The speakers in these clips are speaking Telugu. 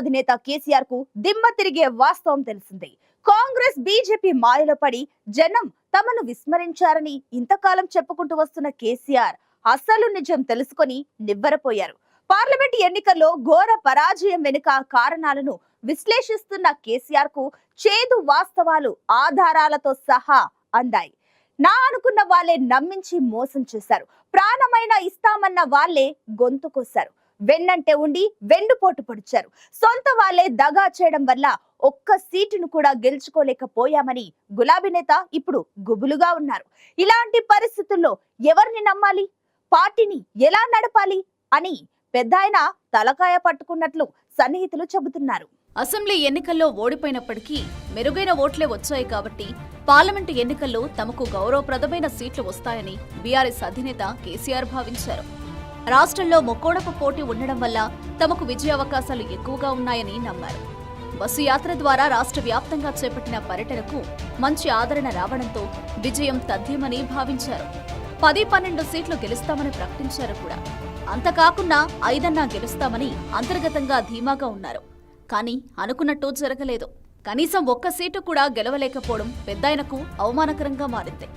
అధినేత కేసీఆర్కు దిమ్మ తిరిగే వాస్తవం తెలిసింది. కాంగ్రెస్ బీజేపీ మాయలో పడి జనం తమను విస్మరించారని ఇంతకాలం చెప్పుకుంటూ వస్తున్న కేసీఆర్ అసలు నిజం తెలుసుకొని నివ్వరపోయారు. పార్లమెంట్ ఎన్నికల్లో ఘోర పరాజయం వెనుక కారణాలను విశ్లేషిస్తున్న కేసీఆర్కు చేదు వాస్తవాలు ఆధారాలతో సహా అందాయి. నా అనుకున్న వాళ్ళే నమ్మించి మోసం చేశారు. ప్రాణమైన ఇస్తామన్న వాళ్ళే గొంతు కోశారు. వెన్నంటే ఉండి వెన్నుపోటు పొడిచారు. సొంత వాళ్ళే దగా చేయడం వల్ల ఒక్క సీటును కూడా గెలుచుకోలేకపోయామని గులాబీ నేత ఇప్పుడు గుబులుగా ఉన్నారు. ఇలాంటి పరిస్థితుల్లో ఎవరిని నమ్మాలి? పార్టీని ఎలా నడపాలి? అని పెద్దాయన తలకాయ పట్టుకున్నట్లు సన్నిహితులు చెబుతున్నారు. అసెంబ్లీ ఎన్నికల్లో ఓడిపోయినప్పటికీ మెరుగైన ఓట్లే వచ్చాయి కాబట్టి పార్లమెంటు ఎన్నికల్లో తమకు గౌరవప్రదమైన సీట్లు వస్తాయని బీఆర్ఎస్ అధినేత కేసీఆర్ భావించారు. రాష్ట్రంలో మొక్కోడపు పోటీ ఉండడం వల్ల తమకు విజయావకాశాలు ఎక్కువగా ఉన్నాయని నమ్మారు. బస్సు యాత్ర ద్వారా రాష్ట్ర వ్యాప్తంగా చేపట్టిన పర్యటనకు మంచి ఆదరణ రావడంతో విజయం తథ్యమని భావించారు. పది పన్నెండు సీట్లు గెలుస్తామని ప్రకటించారు కూడా. అంతకాకుండా ఐదన్నా గెలుస్తామని అంతర్గతంగా ధీమాగా ఉన్నారు. కానీ అనుకున్నట్టు జరగలేదు. కనీసం ఒక్క సీటు కూడా గెలవలేకపోవడం పెద్దాయనకు అవమానకరంగా మారింది.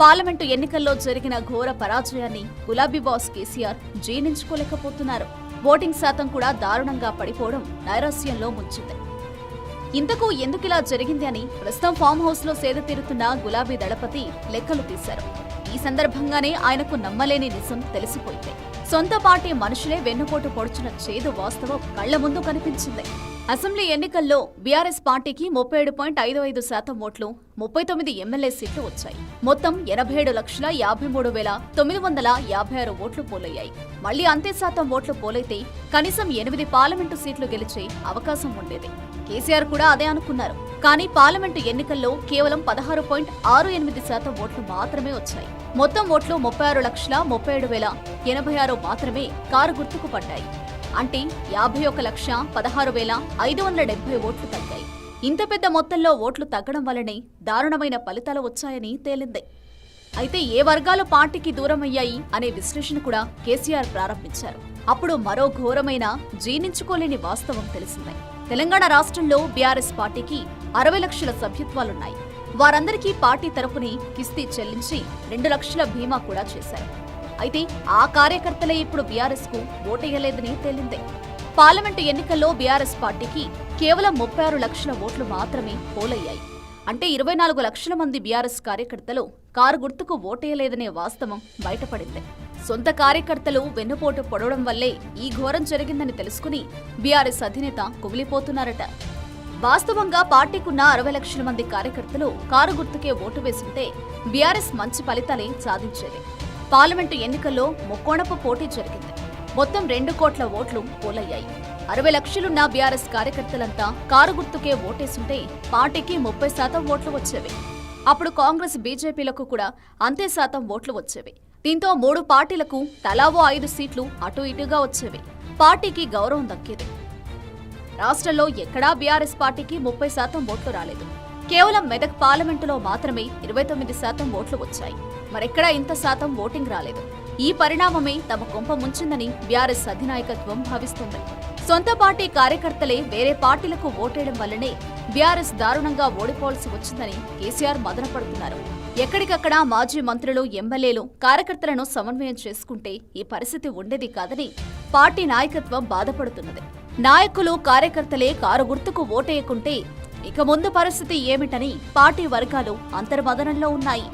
పార్లమెంటు ఎన్నికల్లో జరిగిన ఘోర పరాజయాన్ని గులాబీ బాస్ కేసీఆర్ జీర్ణించుకోలేకపోతున్నారు. ఓటింగ్ శాతం కూడా దారుణంగా పడిపోవడం నైరాస్యంలో ముంచింది. ఇంతకు ఎందుకిలా జరిగింది అని ప్రస్తుతం ఫామ్ హౌస్లో సేద తీరుతున్న గులాబీ దళపతి లెక్కలు తీశారు. ఈ సందర్భంగానే ఆయనకు నమ్మలేని నిజం తెలిసిపోయింది. సొంత పార్టీ మనుషులే వెన్నుపోటు పొడుచున్న చేదు వాస్తవం కళ్ళ ముందు కనిపించింది. అసెంబ్లీ ఎన్నికల్లో బీఆర్ఎస్ పార్టీకి ముప్పై ఏడు పాయింట్ ఐదు ఐదు శాతం ఓట్లు ముప్పై తొమ్మిది ఎమ్మెల్యే సీట్లు వచ్చాయి. మొత్తం ఎనభై ఏడు లక్షల యాభై మూడు వేల తొమ్మిది వందల యాభై ఆరు ఓట్లు పోలయ్యాయి. మళ్ళీ అంతే శాతం ఓట్లు పోలైతే కనీసం ఎనిమిది పార్లమెంటు సీట్లు గెలిచే అవకాశం ఉండేది. కేసీఆర్ కూడా అదే అనుకున్నారు. కానీ పార్లమెంటు ఎన్నికల్లో కేవలం పదహారు పాయింట్ ఆరు ఎనిమిది శాతం ఓట్లు మాత్రమే వచ్చాయి మొత్తం ఓట్లు ముప్పై ఆరు లక్షల ముప్పై ఏడు వేల ఎనభై ఆరు మాత్రమే కారు గుర్తుకు పడ్డాయి. అంటే యాభై ఒక లక్ష పదహారు వేల ఐదు వందల డెబ్బై ఓట్లు తగ్గాయి. ఇంత పెద్ద మొత్తంలో ఓట్లు తగ్గడం వల్లనే దారుణమైన ఫలితాలు వచ్చాయని తేలింది. అయితే ఏ వర్గాలు పార్టీకి దూరమయ్యాయి అనే విశ్లేషణ కూడా కేసీఆర్ ప్రారంభించారు. అప్పుడు మరో ఘోరమైన జీర్ణించుకోలేని వాస్తవం తెలిసింది. తెలంగాణ రాష్ట్రంలో బీఆర్ఎస్ పార్టీకి అరవై లక్షల సభ్యత్వాలున్నాయి. వారందరికీ పార్టీ తరపుని కిస్తీ చెల్లించి రెండు లక్షల బీమా కూడా చేశారు. అయితే ఆ కార్యకర్తలే ఇప్పుడు బీఆర్ఎస్కు ఓటేయలేదని తేలిందే. పార్లమెంటు ఎన్నికల్లో బీఆర్ఎస్ పార్టీకి కేవలం ముప్పై ఆరు లక్షల ఓట్లు మాత్రమే పోలయ్యాయి. అంటే ఇరవై నాలుగు లక్షల మంది బీఆర్ఎస్ కార్యకర్తలు కారు గుర్తుకు ఓటేయలేదనే వాస్తవం బయటపడింది. సొంత కార్యకర్తలు వెన్నుపోటు పొడవడం వల్లే ఈ ఘోరం జరిగిందని తెలుసుకుని బీఆర్ఎస్ అధినేత కుమిలిపోతున్నారట. వాస్తవంగా పార్టీకున్న అరవై లక్షల మంది కార్యకర్తలు కారు గుర్తుకే ఓటు వేసుంటే బీఆర్ఎస్ మంచి ఫలితాలే సాధించేది. పార్లమెంటు ఎన్నికల్లో ముక్కోణపు పోటీ జరిగింది. మొత్తం రెండు కోట్ల ఓట్లు పోలయ్యాయి. అరవై లక్షలున్న బీఆర్ఎస్ కార్యకర్తలంతా కారు గుర్తుకే ఓటేసుంటే పార్టీకి ముప్పై శాతం ఓట్లు వచ్చేవి. అప్పుడు కాంగ్రెస్ బీజేపీలకు కూడా అంతే శాతం ఓట్లు వచ్చేవి. దీంతో మూడు పార్టీలకు తలావో ఐదు సీట్లు అటు ఇటుగా వచ్చేవి పార్టీకి గౌరవం దక్కేది. రాష్ట్రంలో ఎక్కడా బీఆర్ఎస్ పార్టీకి ముప్పై శాతం ఓట్లు రాలేదు. కేవలం మెదక్ పార్లమెంటులో మాత్రమే ఇరవై తొమ్మిది శాతం ఓట్లు వచ్చాయి. మరెక్కడా ఇంత శాతం ఓటింగ్ రాలేదు. ఈ పరిణామమే తమ కొంప ముంచిందని బీఆర్ఎస్ అధినాయకత్వం భావిస్తుంది. సొంత పార్టీ కార్యకర్తలే వేరే పార్టీలకు ఓటేయడం వల్లనే బీఆర్ఎస్ దారుణంగా ఓడిపోవాల్సి వచ్చిందని కేసీఆర్ మదనపడుతున్నారు. ఎక్కడికక్కడ మాజీ మంత్రులు ఎమ్మెల్యేలు కార్యకర్తలను సమన్వయం చేసుకుంటే ఈ పరిస్థితి ఉండేది కాదని పార్టీ నాయకత్వం బాధపడుతున్నది. నాయకులు కార్యకర్తలే కారు గుర్తుకు ఓటేయకుంటే ఇక ముందు పరిస్థితి ఏమిటని పార్టీ వర్గాలు అంతర్మదనంలో ఉన్నాయి.